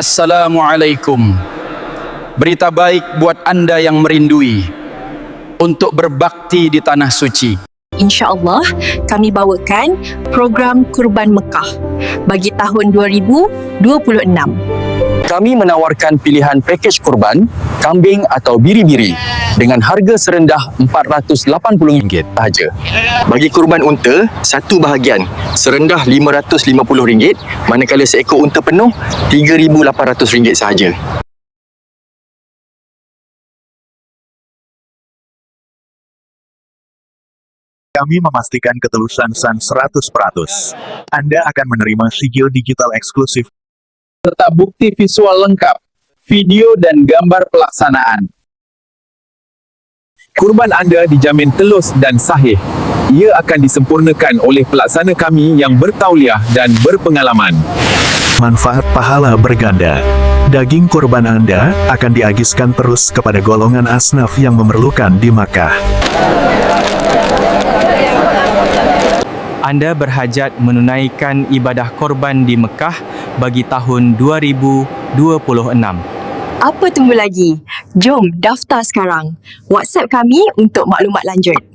Assalamualaikum. Berita baik buat anda yang merindui untuk berbakti di tanah suci. InsyaAllah kami bawakan program Kurban Mekah bagi tahun 2026. Kami menawarkan pilihan pakej kurban, kambing atau biri-biri dengan harga serendah RM480 sahaja. Bagi kurban unta, satu bahagian serendah RM550, manakala seekor unta penuh RM3,800 sahaja. Kami memastikan ketulusan SAN 100%. Anda akan menerima sigil digital eksklusif serta bukti visual lengkap, video dan gambar pelaksanaan. Kurban anda dijamin telus dan sahih. Ia akan disempurnakan oleh pelaksana kami yang bertauliah dan berpengalaman. manfaat pahala berganda. Daging kurban Anda akan diagiskan terus kepada golongan asnaf yang memerlukan di Makkah. anda berhajat menunaikan ibadah korban di Mekah bagi tahun 2026. Apa tunggu lagi? Jom daftar sekarang. WhatsApp kami untuk maklumat lanjut.